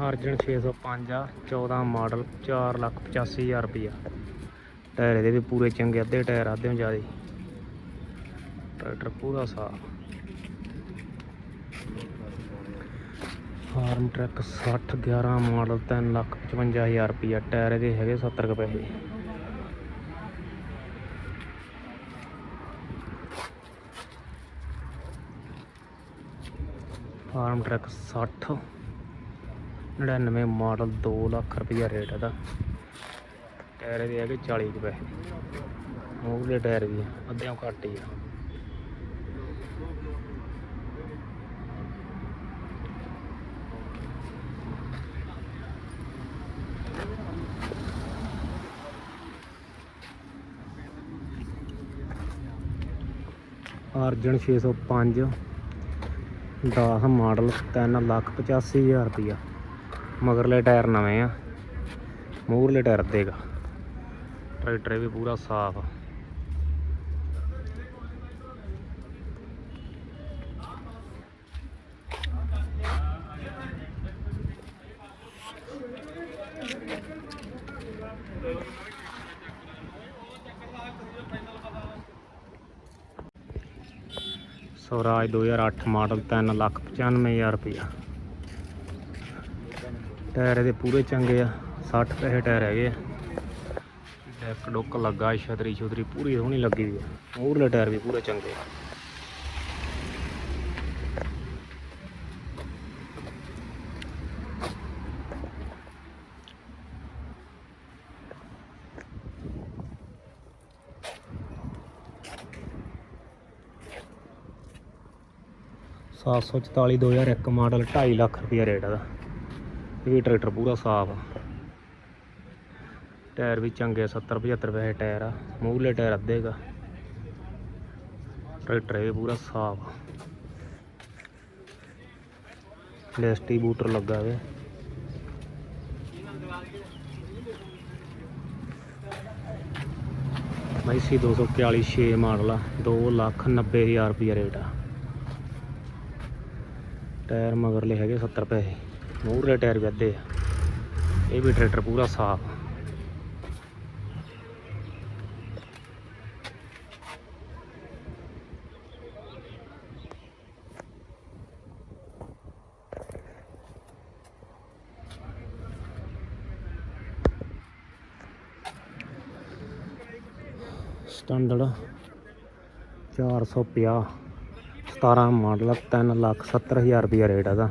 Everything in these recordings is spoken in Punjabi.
ਅਰਜਨ 605 ਆ 14 ਮਾਡਲ 485000 ਰੁਪਇਆ ਟਾਇਰ ਇਹਦੇ ਵੀ ਪੂਰੇ ਚੰਗੇ, ਅੱਧੇ ਟਾਇਰ ਅੱਧੇ ਜਿਆਦੇ। ਟਰੈਕਟਰ ਪੂਰਾ ਸਾਫ਼। ਫਾਰਮ ਟਰੈਕ 60 11 ਮਾਡਲ 355000 ਰੁਪਇਆ ਟਾਇਰ ਇਹਦੇ ਹੈਗੇ 70 ਰੁਪਏ ਪੈਸੇ। ਫਾਰਮ ਟਰੈਕ 60 99 ਮਾਡਲ 2 ਲੱਖ ਰੁਪਈਆ ਰੇਟ ਇਹਦਾ। ਟਾਇਰ ਦੇ ਹੈਗੇ 40 ਰੁਪਏ ਪੈਸੇ। ਮੂਹਰੇ ਟਾਇਰ ਵੀ ਆ, ਅੱਧਿਓਂ ਘੱਟ ਹੀ ਆ। ਅਰਜਨ 605 10 ਮਾਡਲ 3 ਲੱਖ 85000 ਰੁਪਇਆ ਮਗਰਲੇ ਟਾਇਰ ਨਵੇਂ ਆ। ਮੂਹਰਲੇ ਟਾਇਰ ਦੇਗਾ ਟਰੈਕਟਰ ਵੀ ਪੂਰਾ ਸਾਫ਼। ਆ ਸਵਰਾਜ 2008 ਮਾਡਲ 3 ਲੱਖ 95000 ਰੁਪਇਆ। ਟਾਇਰ ਇਹਦੇ ਪੂਰੇ ਚੰਗੇ ਆ 60 ਪੈਸੇ ਟਾਇਰ ਹੈਗੇ ਆ। ਡੈਕ ਡੁੱਕ ਲੱਗਾ, ਛਤਰੀ ਛੁਤਰੀ ਪੂਰੀ ਸੋਹਣੀ ਲੱਗੀ ਹੋਈ ਆ। ਮੂਹਰਲੇ ਟਾਇਰ ਵੀ ਪੂਰੇ ਚੰਗੇ ਆ। ਸੱਤ ਸੌ ਚੁਤਾਲੀ, ਦੋ ਹਜ਼ਾਰ ਇੱਕ ਮਾਡਲ 2.5 ਲੱਖ ਰੁਪਇਆ ਰੇਟ ਇਹਦਾ। ਇਹ ਟਰੈਕਟਰ ਪੂਰਾ ਸਾਫ਼ ਆ। ਟਾਇਰ ਵੀ ਚੰਗੇ 70 75 ਪੈਸੇ ਟਾਇਰ ਆ। ਮੂਹਰਲੇ ਟਾਇਰ ਅੱਧੇਗਾ ਟਰੈਕਟਰ ਇਹ ਪੂਰਾ ਸਾਫ਼ ਆ। ਡਿਸਟ੍ਰੀਬਿਊਟਰ ਲੱਗਾ ਵੇ। ਮੈਸੀ 241 6 ਮਾਡਲ ਆ। 2 ਲੱਖ 90 ਹਜ਼ਾਰ ਰੁਪਇਆ ਰੇਟ ਆ। ਟਾਇਰ ਮਗਰਲੇ ਹੈਗੇ 70 ਪੈਸੇ। ਮੂਹਰੇ ਟਾਇਰ ਵੀ ਅੱਧੇ ਆ। ਇਹ ਵੀ ਟਰੈਕਟਰ ਪੂਰਾ ਸਾਫ਼ ਸਟੈਂਡਰਡ 450 17 ਮਾਡਲ 3 ਲੱਖ 70 ਹਜ਼ਾਰ ਰੁਪਇਆ ਰੇਟ ਇਹਦਾ।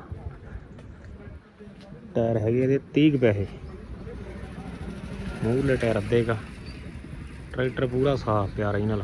ਟਾਇਰ ਹੈਗੇ ਇਹਦੇ 30 ਪੈਸੇ। ਮੂਹਰਲੇ ਟਾਇਰ ਅੱਧੇ ਅੱਧੇਗਾ ਟਰੈਕਟਰ ਪੂਰਾ ਸਾਫ਼ ਪਿਆ ਰਹੀ ਨਾਲ।